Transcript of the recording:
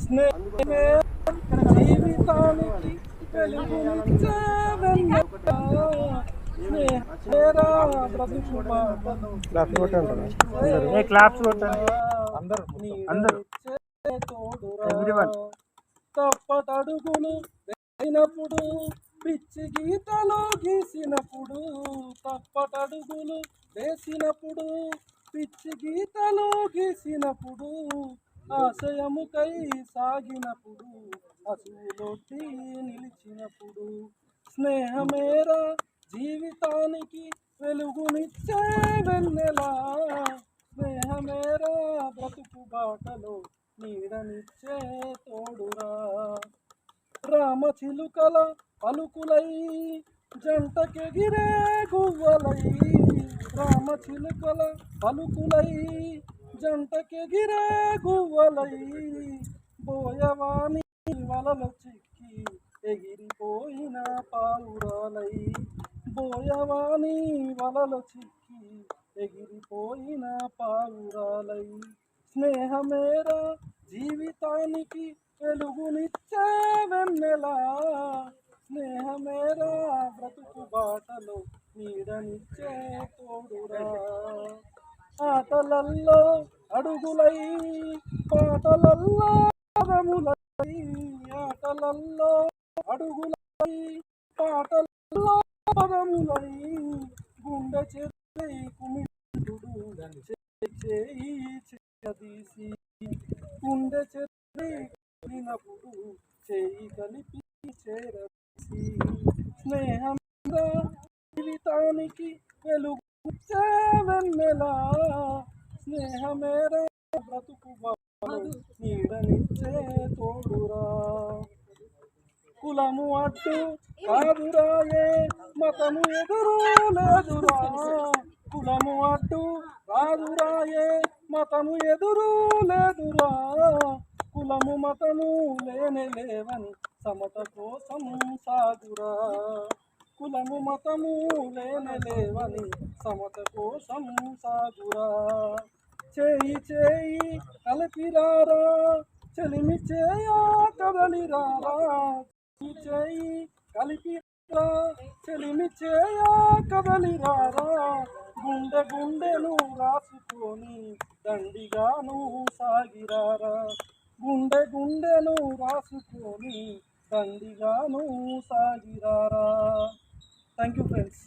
స్నేహమే జీవితానికి వెలుగునిచ్చే వెన్నెల. క్లాప్స్ కొట్టండి అందరూ అందరూ. తోడురా Everyone. తప్పటడుగులు వేసినప్పుడు పిచ్చి గీతలో గీసినప్పుడు తప్పటడుగులు వేసినప్పుడు పిచ్చి గీతలో గీసినప్పుడు ఆశయముకై సాగినప్పుడు అసూలొట్టి నిలిచినప్పుడు స్నేహమేరా జీవితానికి వెలుగునిచ్చే వెన్నెలా? స్నేహమేరా బ్రతుకు బాటలో నీడనిచ్చే తోడురా? రామ చిలుకల పలుకులై జంటకెగిరే గువ్వలై రామ చిలుకల పలుకులై జంటకెగిరే గువ్వలై బోయవాణి వలలు చిక్కి ఎగిరిపోయిన పావురాలై. బోయవాణి వలలు చిక్కి ఎగిరిపోయిన పావురాలై. స్నేహమేరా జీవితానికి వెలుగునిచ్చే వెన్నెలా. స్నేహమేరా బ్రతుకు బాటలో నీడనిచ్చే తోడురా. ఆటలల్లో అడుగులై పాటలల్లో పదములై ఆటలల్లో అడుగులై పాటల్లో పదములై గుండె చెరై కుమిడు చేయి చేసి గుండె చెరై చేయి కలిపి చేరసి స్నేహం జీవితానికి వెలుగు వెన్నెలా స్నేహమేరా బ్రతుకు నీడనిచ్చే తోడురా. కులము అడ్డు కాదురాయే మతము ఎదురు లేదురా. కులము అడ్డు కాదురాయే మతము ఎదురు లేదురా. కులము మతము లేనే లేవని సమత కోసం సాగురా. కులము మతము లేనలేవని సమత కోసం సాగురా చేయి చేయి కలిపిరారా చెలిమి చేయా కదలిరారా. చేయి చేయి కలిపిరా చెలిమి చేయా కదలిరారా. గుండె గుండెను రాసుకొని దండిగాను సాగిరారా. గుండె గుండెను రాసుకొని దండిగాను సాగిరారా. Thank you friends.